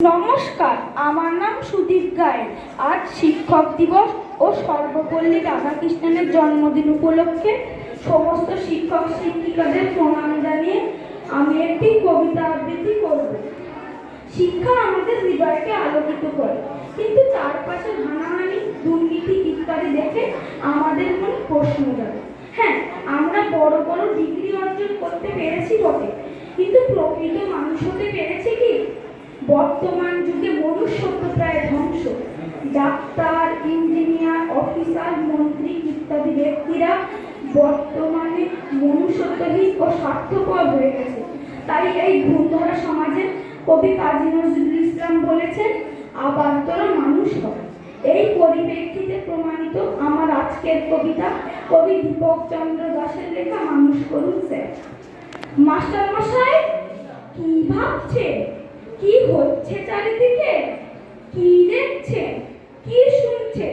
নমস্কার, আমার নাম সুদীপ গায়েন। আজ শিক্ষক দিবস ও সর্বপল্লী রাধাকৃষ্ণনের জন্মদিন উপলক্ষে সমস্ত শিক্ষক শিক্ষিকাদের প্রণাম জানিয়ে আমি একটি কবিতা আবৃত্তি করব। শিক্ষা আমাদের হৃদয়কে আলোকিত করে, কিন্তু চারপাশে হানাহানি, দুর্নীতি ইত্যাদি দেখে আমাদের মনে প্রশ্ন জাগে। হ্যাঁ আমরা বড় বড় ডিগ্রি অর্জন করতে পেরেছি বটে, কিন্তু প্রকৃত মানুষ হতে পেরেছি বর্তমান যুগে মনুষ্যত্ব প্রায় ধ্বংস। ডাক্তার, ইঞ্জিনিয়ার, অফিসার, মন্ত্রী ইত্যাদি ব্যক্তিরা বর্তমানে মনুষ্যত্বহীন ও স্বার্থপর হয়ে গেছে। তাই এই ধূমধরা সমাজে কবি কাজী নজরুল ইসলাম বলেছেন আবার মানুষ হয়। এই পরিপ্রেক্ষিতে প্রমাণিত আমার আজকের কবিতা কবি দীপক চন্দ্র দাসের লেখা মানুষ করুন স্যার। মাস্টার মশাই কি ভাবছে কি হচ্ছে চারিদিকে? কি দেখছে? কি শুনছে?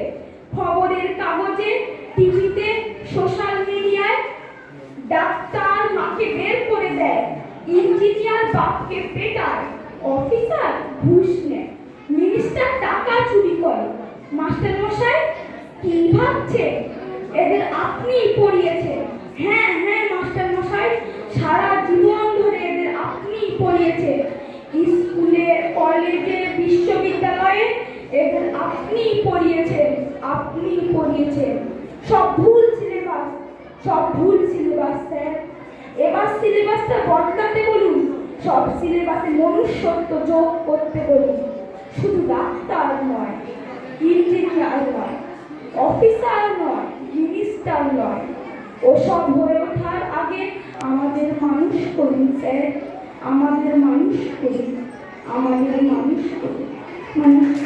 খবরের কাগজে, টিভিতে সোশ্যাল মিডিয়ায় ডাক্তার মাকে বের করে দেয়। ইঞ্জিনিয়ার বাপকে পেটায়। অফিসার ঘুষ নেয়। মিনিস্টার টাকা চুরি করে। মাস্টার মশাই কি ভাবছে? এদের আপনিই পড়িয়েছেন। হ্যাঁ হ্যাঁ মাস্টার মশাই সারা জীবন ধরে এদের আপনিই পড়িয়েছেন। স্কুলে, কলেজে, বিশ্ববিদ্যালয়ে এদের আপনিই পড়িয়েছেন আপনিই পড়িয়েছেন। সব ভুল সিলেবাস, সব ভুল সিলেবাস, স্যার। এবার সিলেবাসটা বদলাতে বলুন, সব সিলেবাসে মনুষ্যত্ব যোগ করতে বলুন। শুধু ডাক্তার নয়, ইঞ্জিনিয়ার নয়, অফিসার নয়, মিনিস্টার নয়। ওসব হয়ে ওঠার আগে আমাদের মানুষ করুন, স্যার। মানুষ আমাদের মানুষ করুন মানুষ